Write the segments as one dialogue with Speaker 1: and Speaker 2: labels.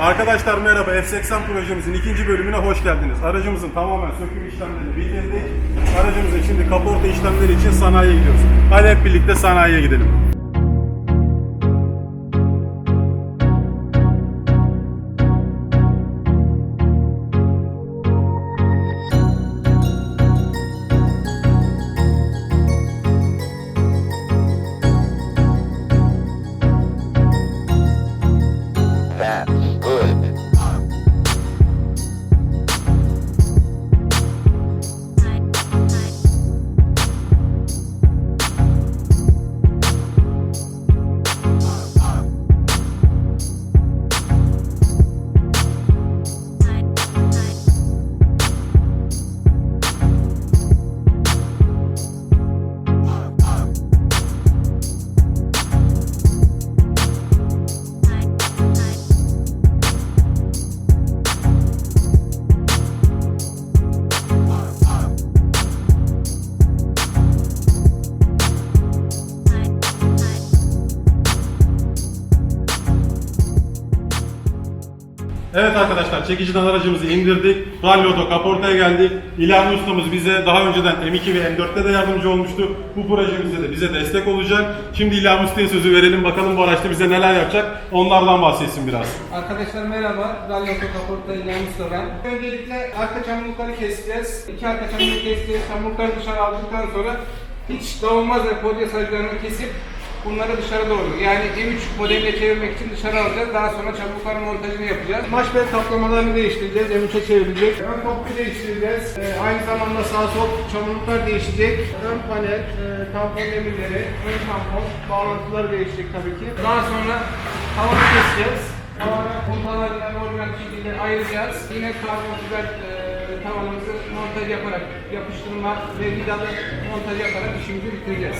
Speaker 1: Arkadaşlar merhaba F80 projemizin ikinci bölümüne hoş geldiniz. Aracımızın tamamen söküm işlemlerini bitirdik. Aracımızın şimdi kaporta işlemleri için sanayiye gidiyoruz. Hadi hep birlikte sanayiye gidelim. Evet arkadaşlar çekiciden aracımızı indirdik. Rally Auto kaportaya geldik. İlhami ustamız bize daha önceden M2 ve M4'te de yardımcı olmuştu. Bu projemizde de bize destek olacak. Şimdi İlhami Usta'ya sözü verelim. Bakalım bu araçta bize neler yapacak. Onlardan bahsetsin biraz.
Speaker 2: Arkadaşlar merhaba, Rally Auto Kaporta İlhan Usta ben. Öncelikle arka çamurlukları keseceğiz. İki arka çamurluğu keseceğiz. Çamurlukları dışarı aldıktan sonra hiç dağılmaz ve podya saclarını kesip bunları dışarı doğru yani M3 modeline çevirmek için dışarı alacağız. Daha sonra çamurlukların montajını yapacağız. Maş bel kaplamalarını değiştireceğiz. M3'e çevirecek. Ön toplu değiştireceğiz. Ee, aynı zamanda sağ sol çamurluklar değişecek. Ön panel, e, tampon demirleri, ön tampon, bağlantıları değişecek tabii ki. Daha sonra tavanı keseceğiz. Tavana pompalarından orijinal şekilde ayıracağız. Yine karbon fiber e, tavanımızı montaj yaparak, yapıştırma ve vidalı montaj yaparak işimizi bitireceğiz.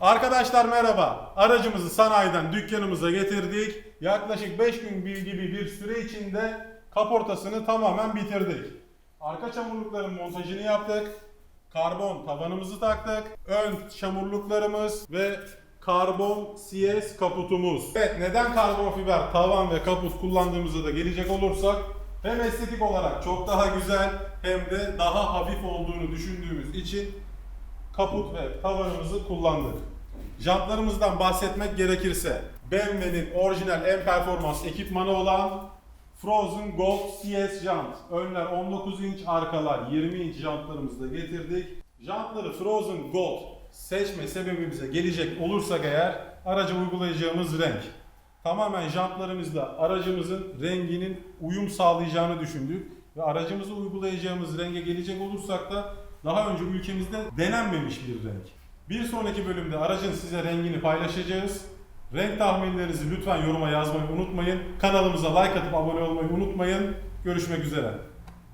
Speaker 1: Arkadaşlar merhaba. Aracımızı sanayiden dükkanımıza getirdik. Yaklaşık 5 gün gibi bir süre içinde kaportasını tamamen bitirdik. Arka çamurlukların montajını yaptık. Karbon tavanımızı taktık. Ön çamurluklarımız ve karbon CS kaputumuz. Evet neden karbon fiber tavan ve kaput kullandığımıza da gelecek olursak hem estetik olarak çok daha güzel hem de daha hafif olduğunu düşündüğümüz için kaput ve tavanımızı kullandık. Jantlarımızdan bahsetmek gerekirse BMW'nin orijinal en performans ekipmanı olan Frozen Gold CS jant. Önler 19 inç, arkalar 20 inç jantlarımızı da getirdik. Jantları Frozen Gold seçme sebebimize gelecek olursak eğer araca uygulayacağımız renk. Tamamen jantlarımızla aracımızın renginin uyum sağlayacağını düşündük ve aracımıza uygulayacağımız renge gelecek olursak da daha önce ülkemizde denenmemiş bir renk. Bir sonraki bölümde aracın size rengini paylaşacağız. Renk tahminlerinizi lütfen yoruma yazmayı unutmayın. Kanalımıza like atıp abone olmayı unutmayın. Görüşmek üzere.